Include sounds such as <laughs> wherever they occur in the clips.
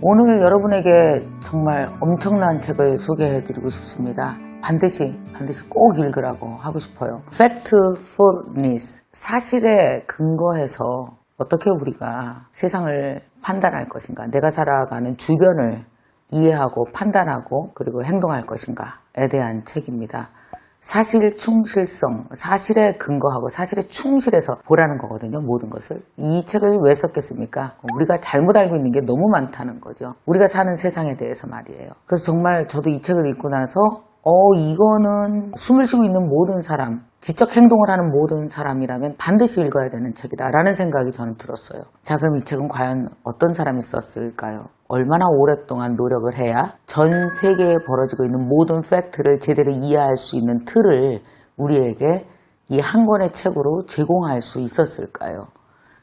오늘 여러분에게 정말 엄청난 책을 소개해 드리고 싶습니다. 반드시, 반드시 꼭 읽으라고 하고 싶어요. Factfulness. 사실에 근거해서 어떻게 우리가 세상을 판단할 것인가, 내가 살아가는 주변을 이해하고 판단하고 그리고 행동할 것인가에 대한 책입니다. 사실 충실성, 사실에 근거하고 사실에 충실해서 보라는 거거든요, 모든 것을. 이 책을 왜 썼겠습니까? 우리가 잘못 알고 있는 게 너무 많다는 거죠. 우리가 사는 세상에 대해서 말이에요. 그래서 정말 저도 이 책을 읽고 나서, 어, 이거는 숨을 쉬고 있는 모든 사람, 지적 행동을 하는 모든 사람이라면 반드시 읽어야 되는 책이다라는 생각이 저는 들었어요. 자, 그럼 이 책은 과연 어떤 사람이 썼을까요? 얼마나 오랫동안 노력을 해야 전 세계에 벌어지고 있는 모든 팩트를 제대로 이해할 수 있는 틀을 우리에게 이 한 권의 책으로 제공할 수 있었을까요?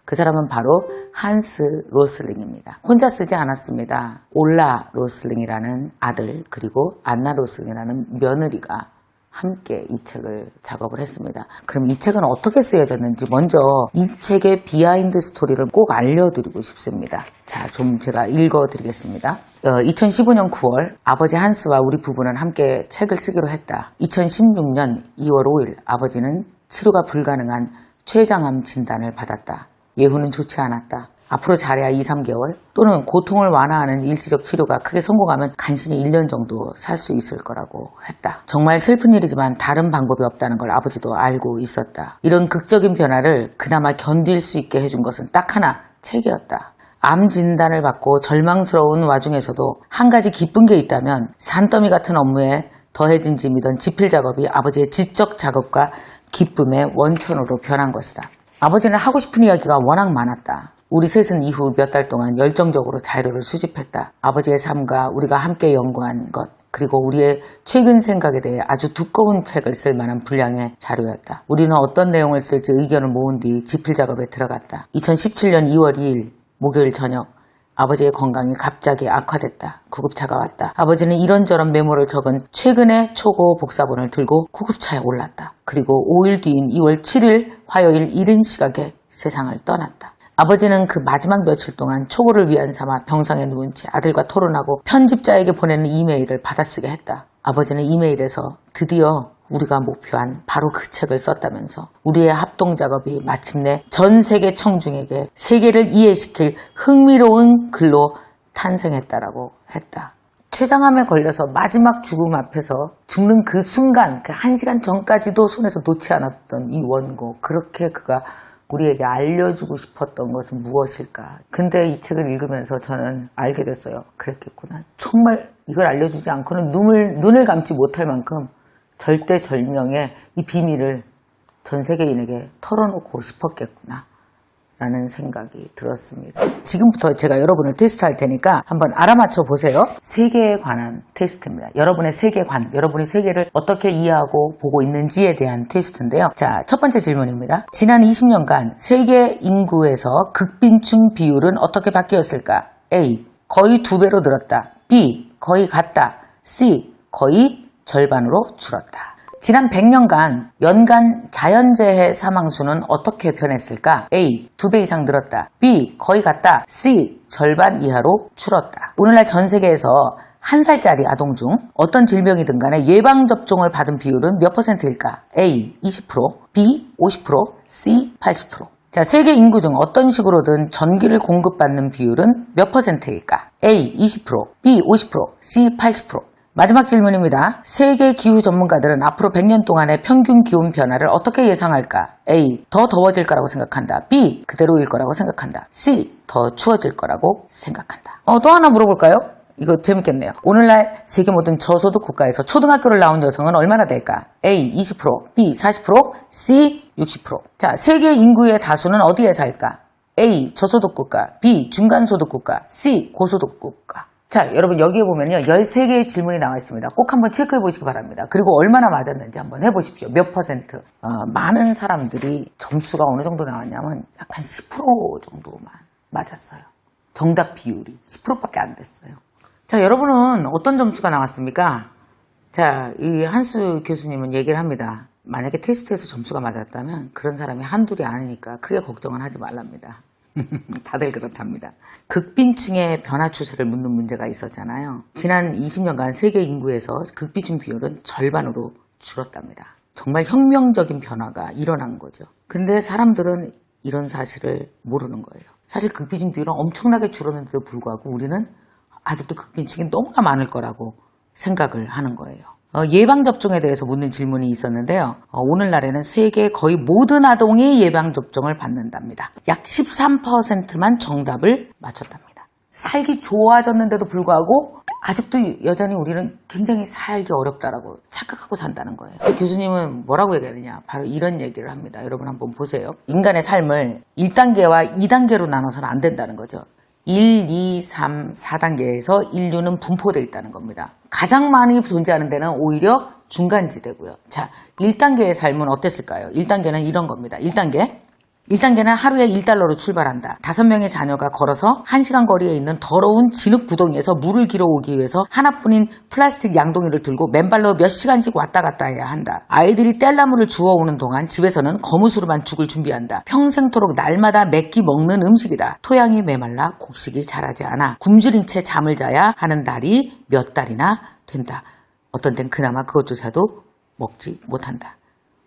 그 사람은 바로 한스 로슬링입니다. 혼자 쓰지 않았습니다. 올라 로슬링이라는 아들 그리고 안나 로슬링이라는 며느리가 함께 이 책을 작업을 했습니다. 그럼 이 책은 어떻게 쓰여졌는지 먼저 이 책의 비하인드 스토리를 꼭 알려드리고 싶습니다. 자, 좀 제가 읽어드리겠습니다. 2015년 9월 아버지 한스와 우리 부부는 함께 책을 쓰기로 했다. 2016년 2월 5일 아버지는 치료가 불가능한 췌장암 진단을 받았다. 예후는 좋지 않았다. 앞으로 잘해야 2, 3개월 또는 고통을 완화하는 일시적 치료가 크게 성공하면 간신히 1년 정도 살 수 있을 거라고 했다. 정말 슬픈 일이지만 다른 방법이 없다는 걸 아버지도 알고 있었다. 이런 극적인 변화를 그나마 견딜 수 있게 해준 것은 딱 하나 책이었다. 암 진단을 받고 절망스러운 와중에서도 한 가지 기쁜 게 있다면 산더미 같은 업무에 더해진 짐이던 지필 작업이 아버지의 지적 작업과 기쁨의 원천으로 변한 것이다. 아버지는 하고 싶은 이야기가 워낙 많았다. 우리 셋은 이후 몇 달 동안 열정적으로 자료를 수집했다. 아버지의 삶과 우리가 함께 연구한 것, 그리고 우리의 최근 생각에 대해 아주 두꺼운 책을 쓸 만한 분량의 자료였다. 우리는 어떤 내용을 쓸지 의견을 모은 뒤 지필 작업에 들어갔다. 2017년 2월 2일 목요일 저녁 아버지의 건강이 갑자기 악화됐다. 구급차가 왔다. 아버지는 이런저런 메모를 적은 최근의 초고 복사본을 들고 구급차에 올랐다. 그리고 5일 뒤인 2월 7일 화요일 이른 시각에 세상을 떠났다. 아버지는 그 마지막 며칠 동안 초고를 위안 삼아 병상에 누운 채 아들과 토론하고 편집자에게 보내는 이메일을 받아쓰게 했다. 아버지는 이메일에서 드디어 우리가 목표한 바로 그 책을 썼다면서 우리의 합동 작업이 마침내 전 세계 청중에게 세계를 이해시킬 흥미로운 글로 탄생했다라고 했다. 췌장암에 걸려서 마지막 죽음 앞에서 죽는 그 순간, 그 한 시간 전까지도 손에서 놓지 않았던 이 원고, 그렇게 그가 우리에게 알려주고 싶었던 것은 무엇일까? 근데 이 책을 읽으면서 저는 알게 됐어요. 그랬겠구나. 정말 이걸 알려주지 않고는 눈을, 눈을 감지 못할 만큼 절대절명의 이 비밀을 전 세계인에게 털어놓고 싶었겠구나. 라는 생각이 들었습니다. 지금부터 제가 여러분을 테스트할 테니까 한번 알아맞혀 보세요. 세계에 관한 테스트입니다. 여러분의 세계관, 여러분이 세계를 어떻게 이해하고 보고 있는지에 대한 테스트인데요. 자, 첫 번째 질문입니다. 지난 20년간 세계 인구에서 극빈층 비율은 어떻게 바뀌었을까? A. 거의 두 배로 늘었다. B. 거의 같다. C. 거의 절반으로 줄었다. 지난 100년간 연간 자연재해 사망수는 어떻게 변했을까? A. 두 배 이상 늘었다. B. 거의 같다. C. 절반 이하로 줄었다. 오늘날 전 세계에서 한 살짜리 아동 중 어떤 질병이든 간에 예방접종을 받은 비율은 몇 퍼센트일까? A. 20%, B. 50%, C. 80%. 자, 세계 인구 중 어떤 식으로든 전기를 공급받는 비율은 몇 퍼센트일까? A. 20%, B. 50%, C. 80%. 마지막 질문입니다. 세계 기후 전문가들은 앞으로 100년 동안의 평균 기온 변화를 어떻게 예상할까? A. 더 더워질 거라고 생각한다. B. 그대로일 거라고 생각한다. C. 더 추워질 거라고 생각한다. 어, 또 하나 물어볼까요? 이거 재밌겠네요. 오늘날 세계 모든 저소득 국가에서 초등학교를 나온 여성은 얼마나 될까? A. 20%, B. 40%, C. 60%. 자, 세계 인구의 다수는 어디에 살까? A. 저소득 국가, B. 중간소득 국가, C. 고소득 국가. 자, 여러분 여기에 보면요. 13개의 질문이 나와 있습니다. 꼭 한번 체크해 보시기 바랍니다. 그리고 얼마나 맞았는지 한번 해 보십시오. 몇 퍼센트. 어, 많은 사람들이 점수가 어느 정도 나왔냐면 약간 10% 정도만 맞았어요. 정답 비율이 10%밖에 안 됐어요. 자, 여러분은 어떤 점수가 나왔습니까? 자, 이 한수 교수님은 얘기를 합니다. 만약에 테스트에서 점수가 맞았다면 그런 사람이 한둘이 아니니까 크게 걱정은 하지 말랍니다. <laughs> 다들 그렇답니다. 극빈층의 변화 추세를 묻는 문제가 있었잖아요. 지난 20년간 세계 인구에서 극비층 비율은 절반으로 줄었답니다. 정말 혁명적인 변화가 일어난 거죠. 근데 사람들은 이런 사실을 모르는 거예요. 사실 극비층 비율은 엄청나게 줄었는데도 불구하고 우리는 아직도 극빈층이 너무나 많을 거라고 생각을 하는 거예요. 어, 예방접종에 대해서 묻는 질문이 있었는데요. 어, 오늘날에는 세계 거의 모든 아동이 예방접종을 받는답니다. 약 13%만 정답을 맞췄답니다. 살기 좋아졌는데도 불구하고 아직도 여전히 우리는 굉장히 살기 어렵다라고 착각하고 산다는 거예요. 교수님은 뭐라고 얘기하느냐? 바로 이런 얘기를 합니다. 여러분 한번 보세요. 인간의 삶을 1단계와 2단계로 나눠서는 안 된다는 거죠. 1, 2, 3, 4단계에서 인류는 분포되어 있다는 겁니다. 가장 많이 존재하는 데는 오히려 중간지대고요. 자, 1단계의 삶은 어땠을까요? 1단계는 이런 겁니다. 1단계. 1단계는 하루에 1달러로 출발한다. 5명의 자녀가 걸어서 1시간 거리에 있는 더러운 진흙 구덩이에서 물을 길어오기 위해서 하나뿐인 플라스틱 양동이를 들고 맨발로 몇 시간씩 왔다 갔다 해야 한다. 아이들이 뗄나무를 주워오는 동안 집에서는 거무스름한 죽을 준비한다. 평생토록 날마다 맵기 먹는 음식이다. 토양이 메말라 곡식이 자라지 않아 굶주린 채 잠을 자야 하는 날이 몇 달이나 된다. 어떤 땐 그나마 그것조차도 먹지 못한다.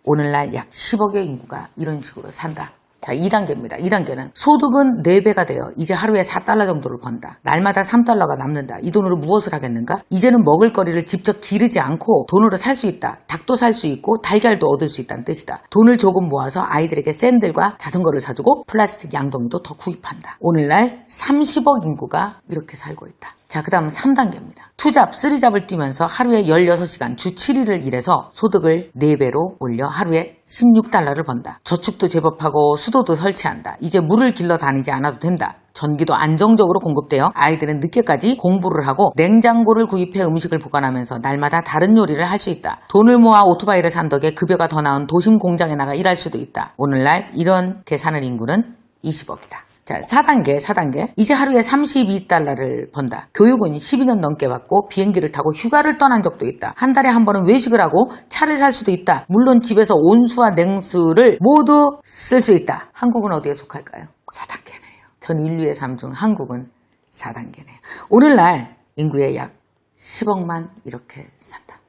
오늘날 약 10억의 인구가 이런 식으로 산다. 자, 2단계입니다. 2단계는 소득은 4배가 되어 이제 하루에 4달러 정도를 번다. 날마다 3달러가 남는다. 이 돈으로 무엇을 하겠는가? 이제는 먹을 거리를 직접 기르지 않고 돈으로 살 수 있다. 닭도 살 수 있고 달걀도 얻을 수 있다는 뜻이다. 돈을 조금 모아서 아이들에게 샌들과 자전거를 사주고 플라스틱 양동이도 더 구입한다. 오늘날 30억 인구가 이렇게 살고 있다. 자, 그 다음 3단계입니다. 투잡, 쓰리잡을 뛰면서 하루에 16시간 주 7일을 일해서 소득을 4배로 올려 하루에 16달러를 번다. 저축도 제법하고 수도도 설치한다. 이제 물을 길러 다니지 않아도 된다. 전기도 안정적으로 공급되어 아이들은 늦게까지 공부를 하고 냉장고를 구입해 음식을 보관하면서 날마다 다른 요리를 할 수 있다. 돈을 모아 오토바이를 산 덕에 급여가 더 나은 도심 공장에 나가 일할 수도 있다. 오늘날 이런 계산을 인구는 20억이다. 자, 4단계, 4단계. 이제 하루에 32달러를 번다. 교육은 12년 넘게 받고 비행기를 타고 휴가를 떠난 적도 있다. 한 달에 한 번은 외식을 하고 차를 살 수도 있다. 물론 집에서 온수와 냉수를 모두 쓸 수 있다. 한국은 어디에 속할까요? 4단계네요. 전 인류의 삶 중 한국은 4단계네요. 오늘날 인구의 약 10억만 이렇게 산다.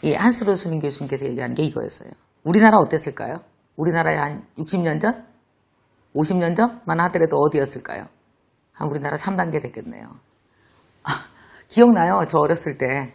이 한스로 수민 교수님께서 얘기하는 게 이거였어요. 우리나라 어땠을까요? 우리나라에 한 60년 전? 50년 전만 하더라도 어디였을까요? 한 우리나라 3단계 됐겠네요. 아, 기억나요? 저 어렸을 때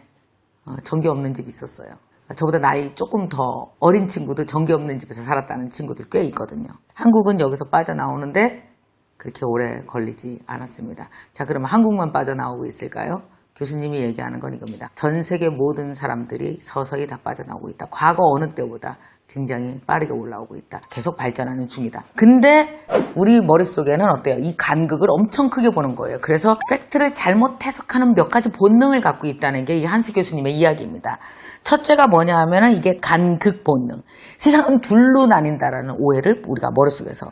어, 전기 없는 집 있었어요. 저보다 나이 조금 더 어린 친구도 전기 없는 집에서 살았다는 친구들 꽤 있거든요. 한국은 여기서 빠져나오는데 그렇게 오래 걸리지 않았습니다. 자, 그러면 한국만 빠져나오고 있을까요? 교수님이 얘기하는 건 이겁니다. 전 세계 모든 사람들이 서서히 다 빠져나오고 있다. 과거 어느 때보다 굉장히 빠르게 올라오고 있다. 계속 발전하는 중이다. 근데 우리 머릿속에는 어때요? 이 간극을 엄청 크게 보는 거예요. 그래서 팩트를 잘못 해석하는 몇 가지 본능을 갖고 있다는 게 이 한스 교수님의 이야기입니다. 첫째가 뭐냐 하면은 이게 간극 본능. 세상은 둘로 나뉜다라는 오해를 우리가 머릿속에서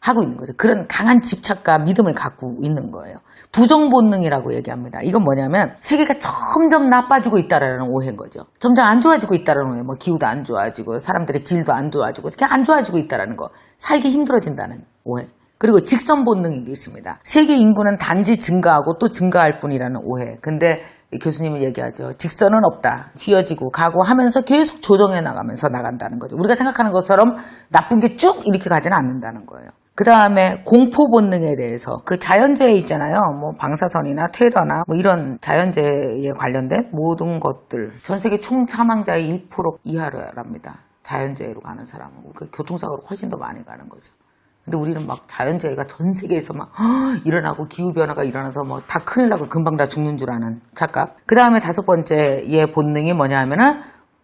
하고 있는 거죠. 그런 강한 집착과 믿음을 갖고 있는 거예요. 부정 본능이라고 얘기합니다. 이건 뭐냐면 세계가 점점 나빠지고 있다라는 오해인 거죠. 점점 안 좋아지고 있다라는 오해. 뭐 기후도 안 좋아지고 사람들의 질도 안 좋아지고 이렇게 안 좋아지고 있다라는 거. 살기 힘들어진다는 오해. 그리고 직선 본능이 있습니다. 세계 인구는 단지 증가하고 또 증가할 뿐이라는 오해. 근데 교수님은 얘기하죠. 직선은 없다. 휘어지고 가고 하면서 계속 조정해 나가면서 나간다는 거죠. 우리가 생각하는 것처럼 나쁜 게 쭉 이렇게 가지는 않는다는 거예요. 그 다음에 공포 본능에 대해서 그 자연재해 있잖아요. 뭐 방사선이나 테러나 뭐 이런 자연재해에 관련된 모든 것들 전 세계 총 사망자의 1% 이하랍니다. 자연재해로 가는 사람은 그 교통사고로 훨씬 더 많이 가는 거죠. 근데 우리는 막 자연재해가 전 세계에서 막 <gasps> 일어나고 기후변화가 일어나서 뭐 다 큰일 나고 금방 다 죽는 줄 아는 착각. 그 다음에 다섯 번째의 본능이 뭐냐 하면은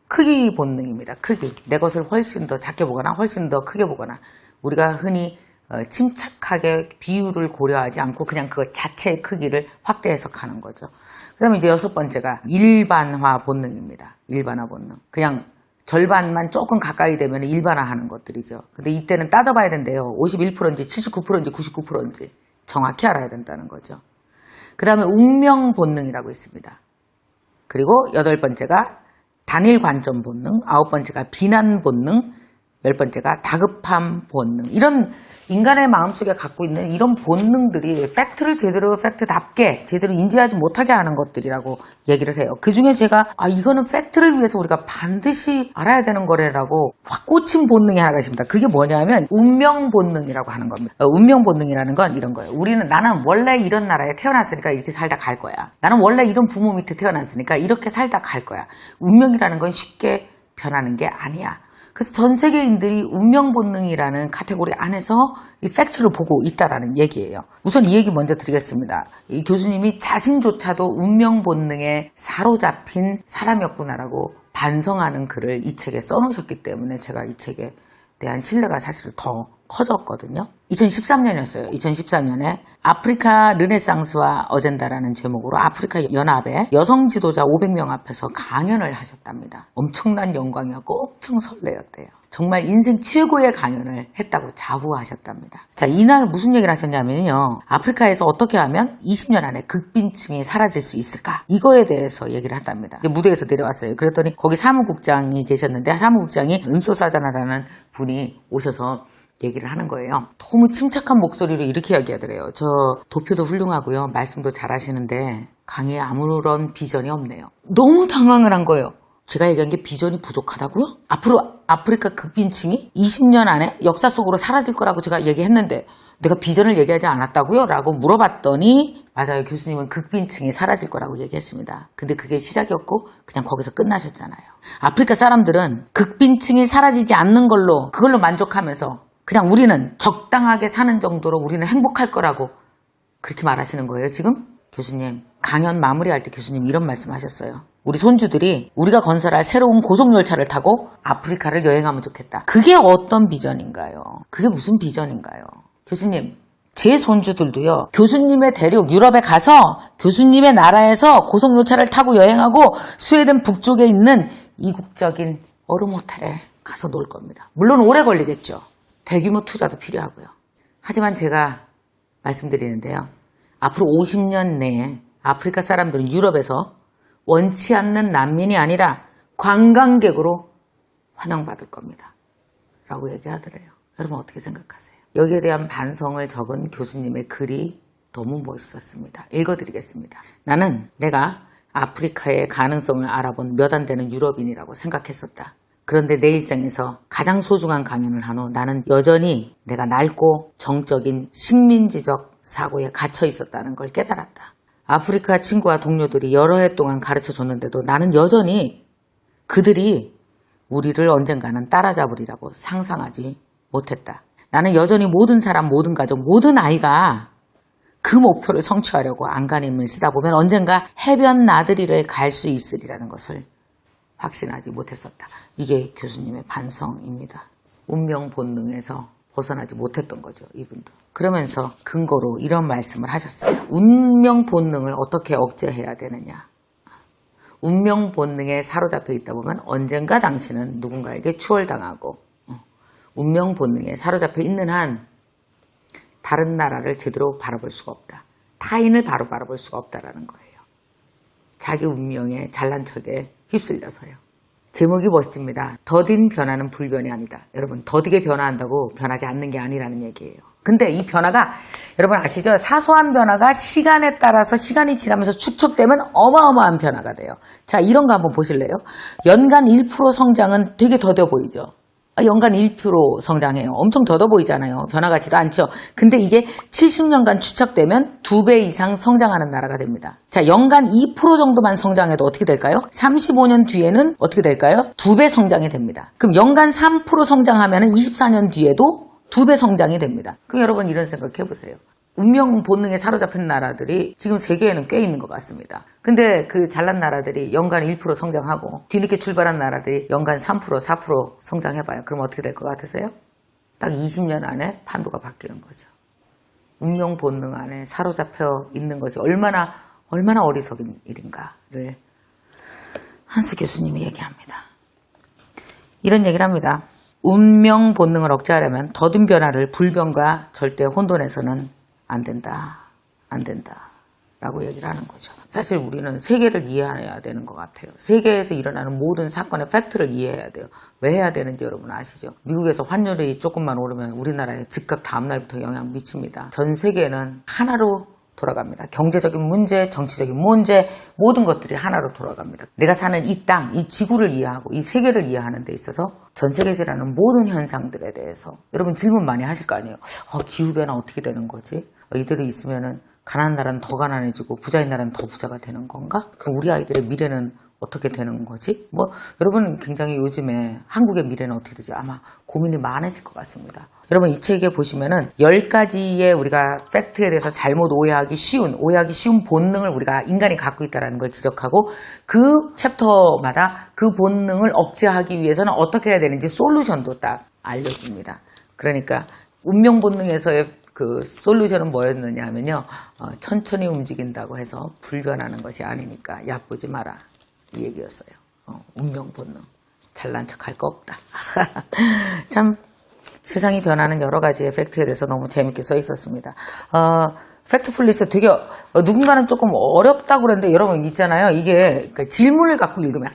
크기 본능입니다. 크기. 내 것을 훨씬 더 작게 보거나 훨씬 더 크게 보거나 우리가 흔히 어, 침착하게 비율을 고려하지 않고 그냥 그 자체의 크기를 확대 해석하는 거죠. 그 다음에 이제 여섯 번째가 일반화 본능입니다. 일반화 본능. 그냥 절반만 조금 가까이 되면 일반화하는 것들이죠. 근데 이때는 따져봐야 된대요. 51%인지 79%인지 99%인지 정확히 알아야 된다는 거죠. 그 다음에 운명 본능이라고 있습니다. 그리고 여덟 번째가 단일 관점 본능, 아홉 번째가 비난 본능, 열 번째가 다급함 본능. 이런 인간의 마음속에 갖고 있는 이런 본능들이 팩트를 제대로 팩트답게 제대로 인지하지 못하게 하는 것들이라고 얘기를 해요. 그 중에 제가 아 이거는 팩트를 위해서 우리가 반드시 알아야 되는 거래라고 확 꽂힌 본능이 하나가 있습니다. 그게 뭐냐면 운명 본능이라고 하는 겁니다. 어, 운명 본능이라는 건 이런 거예요. 우리는 나는 원래 이런 나라에 태어났으니까 이렇게 살다 갈 거야. 나는 원래 이런 부모 밑에 태어났으니까 이렇게 살다 갈 거야. 운명이라는 건 쉽게 변하는 게 아니야. 그래서 전 세계인들이 운명 본능이라는 카테고리 안에서 이 팩트를 보고 있다라는 얘기예요. 우선 이 얘기 먼저 드리겠습니다. 이 교수님이 자신조차도 운명 본능에 사로잡힌 사람이었구나라고 반성하는 글을 이 책에 써놓으셨기 때문에 제가 이 책에 대한 신뢰가 사실 더 커졌거든요. 2013년이었어요. 2013년에 아프리카 르네상스와 어젠다라는 제목으로 아프리카 연합의 여성 지도자 500명 앞에서 강연을 하셨답니다. 엄청난 영광이었고 엄청 설레었대요. 정말 인생 최고의 강연을 했다고 자부하셨답니다. 자, 이날 무슨 얘기를 하셨냐면요. 아프리카에서 어떻게 하면 20년 안에 극빈층이 사라질 수 있을까? 이거에 대해서 얘기를 한답니다. 무대에서 내려왔어요. 그랬더니 거기 사무국장이 계셨는데 사무국장이 은소사자나라는 분이 오셔서 얘기를 하는 거예요. 너무 침착한 목소리로 이렇게 이야기하더래요. 저 도표도 훌륭하고요. 말씀도 잘하시는데 강의에 아무런 비전이 없네요. 너무 당황을 한 거예요. 제가 얘기한 게 비전이 부족하다고요? 앞으로 아프리카 극빈층이 20년 안에 역사 속으로 사라질 거라고 제가 얘기했는데 내가 비전을 얘기하지 않았다고요? 라고 물어봤더니 맞아요. 교수님은 극빈층이 사라질 거라고 얘기했습니다. 근데 그게 시작이었고 그냥 거기서 끝나셨잖아요. 아프리카 사람들은 극빈층이 사라지지 않는 걸로 그걸로 만족하면서 그냥 우리는 적당하게 사는 정도로 우리는 행복할 거라고 그렇게 말하시는 거예요, 지금? 교수님, 강연 마무리할 때 교수님 이런 말씀 하셨어요. 우리 손주들이 우리가 건설할 새로운 고속열차를 타고 아프리카를 여행하면 좋겠다. 그게 어떤 비전인가요? 그게 무슨 비전인가요? 교수님, 제 손주들도요, 교수님의 대륙 유럽에 가서 교수님의 나라에서 고속열차를 타고 여행하고 스웨덴 북쪽에 있는 이국적인 호텔에 가서 놀 겁니다. 물론 오래 걸리겠죠. 대규모 투자도 필요하고요. 하지만 제가 말씀드리는데요. 앞으로 50년 내에 아프리카 사람들은 유럽에서 원치 않는 난민이 아니라 관광객으로 환영받을 겁니다. 라고 얘기하더래요. 여러분 어떻게 생각하세요? 여기에 대한 반성을 적은 교수님의 글이 너무 멋있었습니다. 읽어드리겠습니다. 나는 내가 아프리카의 가능성을 알아본 몇 안 되는 유럽인이라고 생각했었다. 그런데 내 일생에서 가장 소중한 강연을 한 후 나는 여전히 내가 낡고 정적인 식민지적 사고에 갇혀 있었다는 걸 깨달았다. 아프리카 친구와 동료들이 여러 해 동안 가르쳐 줬는데도 나는 여전히 그들이 우리를 언젠가는 따라잡으리라고 상상하지 못했다. 나는 여전히 모든 사람, 모든 가족, 모든 아이가 그 목표를 성취하려고 안간힘을 쓰다 보면 언젠가 해변 나들이를 갈 수 있으리라는 것을 확신하지 못했었다. 이게 교수님의 반성입니다. 운명 본능에서 벗어나지 못했던 거죠, 이분도. 그러면서 근거로 이런 말씀을 하셨어요. 운명 본능을 어떻게 억제해야 되느냐. 운명 본능에 사로잡혀 있다 보면 언젠가 당신은 누군가에게 추월당하고 어, 운명 본능에 사로잡혀 있는 한 다른 나라를 제대로 바라볼 수가 없다. 타인을 바로 바라볼 수가 없다라는 거예요. 자기 운명에 잘난 척에 휩쓸려서요. 제목이 멋집니다. 더딘 변화는 불변이 아니다. 여러분, 더디게 변화한다고 변하지 않는 게 아니라는 얘기예요. 근데 이 변화가 여러분 아시죠? 사소한 변화가 시간에 따라서 시간이 지나면서 축적되면 어마어마한 변화가 돼요. 자, 이런 거 한번 보실래요? 연간 1% 성장은 되게 더뎌 보이죠? 아, 연간 1% 성장해요. 엄청 더뎌 보이잖아요. 변화 같지도 않죠. 근데 이게 70년간 추적되면 2배 이상 성장하는 나라가 됩니다. 자, 연간 2% 정도만 성장해도 어떻게 될까요? 35년 뒤에는 어떻게 될까요? 2배 성장이 됩니다. 그럼 연간 3% 성장하면 24년 뒤에도 2배 성장이 됩니다. 그럼 여러분 이런 생각 해보세요. 운명 본능에 사로잡힌 나라들이 지금 세계에는 꽤 있는 것 같습니다. 근데 그 잘난 나라들이 연간 1% 성장하고 뒤늦게 출발한 나라들이 연간 3% 4% 성장해봐요. 그럼 어떻게 될 것 같으세요? 딱 20년 안에 판도가 바뀌는 거죠. 운명 본능 안에 사로잡혀 있는 것이 얼마나 얼마나 어리석은 일인가를 한스 교수님이 얘기합니다. 이런 얘기를 합니다. 운명 본능을 억제하려면 더딘 변화를 불변과 절대 혼돈에서는 안 된다. 안 된다. 라고 얘기를 하는 거죠. 사실 우리는 세계를 이해해야 되는 것 같아요. 세계에서 일어나는 모든 사건의 팩트를 이해해야 돼요. 왜 해야 되는지 여러분 아시죠? 미국에서 환율이 조금만 오르면 우리나라에 즉각 다음날부터 영향 미칩니다. 전 세계는 하나로 돌아갑니다. 경제적인 문제, 정치적인 문제, 모든 것들이 하나로 돌아갑니다. 내가 사는 이 땅, 이 지구를 이해하고 이 세계를 이해하는 데 있어서 전 세계에서 일어나는 모든 현상들에 대해서 여러분 질문 많이 하실 거 아니에요. 어, 기후변화 어떻게 되는 거지? 어, 이대로 있으면은 가난한 나라는 더 가난해지고 부자인 나라는 더 부자가 되는 건가? 그 우리 아이들의 미래는 어떻게 되는 거지? 뭐 여러분 굉장히 요즘에 한국의 미래는 어떻게 되지? 아마 고민이 많으실 것 같습니다. 여러분 이 책에 보시면은 10가지의 우리가 팩트에 대해서 잘못 오해하기 쉬운 오해하기 쉬운 본능을 우리가 인간이 갖고 있다는 걸 지적하고 그 챕터마다 그 본능을 억제하기 위해서는 어떻게 해야 되는지 솔루션도 딱 알려줍니다. 그러니까 운명 본능에서의 그 솔루션은 뭐였느냐 하면요. 어, 천천히 움직인다고 해서 불변하는 것이 아니니까 얕보지 마라. 이 얘기였어요. 어, 운명 본능. 잘난 척 할 거 없다. <laughs> 참 세상이 변하는 여러 가지의 팩트에 대해서 너무 재밌게 써 있었습니다. 어, 팩트풀리스 되게 어, 누군가는 조금 어렵다고 그랬는데 여러분 있잖아요. 이게 그 질문을 갖고 읽으면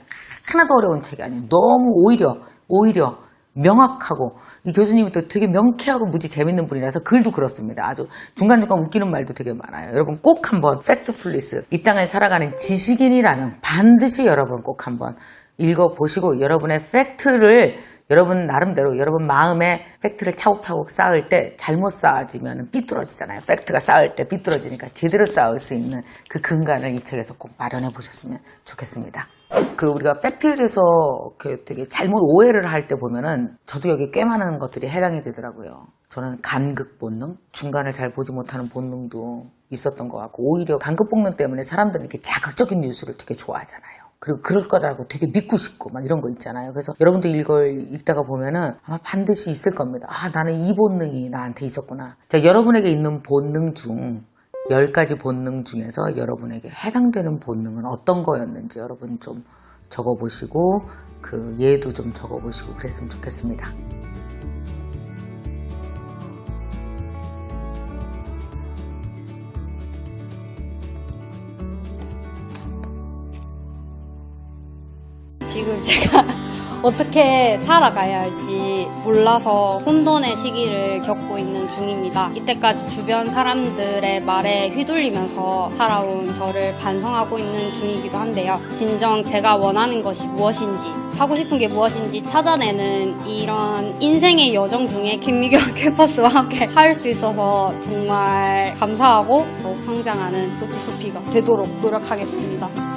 하나도 어려운 책이 아니에요. 너무 오히려 오히려 명확하고 이 교수님이 또 되게 명쾌하고 무지 재밌는 분이라서 글도 그렇습니다. 아주 중간중간 웃기는 말도 되게 많아요. 여러분 꼭 한번 팩트풀리스 이 땅을 살아가는 지식인이라면 반드시 여러분 꼭 한번 읽어보시고 여러분의 팩트를 여러분 나름대로 여러분 마음에 팩트를 차곡차곡 쌓을 때 잘못 쌓아지면 삐뚤어지잖아요. 팩트가 쌓을 때 삐뚤어지니까 제대로 쌓을 수 있는 그 근간을 이 책에서 꼭 마련해 보셨으면 좋겠습니다. 그 우리가 팩트에 대해서 그 되게 잘못 오해를 할 때 보면은 저도 여기 꽤 많은 것들이 해당이 되더라고요. 저는 간극 본능, 중간을 잘 보지 못하는 본능도 있었던 것 같고 오히려 간극 본능 때문에 사람들은 이렇게 자극적인 뉴스를 되게 좋아하잖아요. 그리고 그럴 거라고 되게 믿고 싶고 막 이런 거 있잖아요. 그래서 여러분들 이걸 읽다가 보면은 아마 반드시 있을 겁니다. 아, 나는 이 본능이 나한테 있었구나. 자, 여러분에게 있는 본능 중 10가지 본능 중에서 여러분에게 해당되는 본능은 어떤 거였는지 여러분 좀 적어보시고 그 예도 좀 적어보시고 그랬으면 좋겠습니다. 지금 제가 어떻게 살아가야 할지 몰라서 혼돈의 시기를 겪고 있는 중입니다. 이때까지 주변 사람들의 말에 휘둘리면서 살아온 저를 반성하고 있는 중이기도 한데요. 진정 제가 원하는 것이 무엇인지, 하고 싶은 게 무엇인지 찾아내는 이런 인생의 여정 중에 김미경 <laughs> 캠퍼스와 함께 할 수 있어서 정말 감사하고 더욱 성장하는 소피소피가 되도록 노력하겠습니다.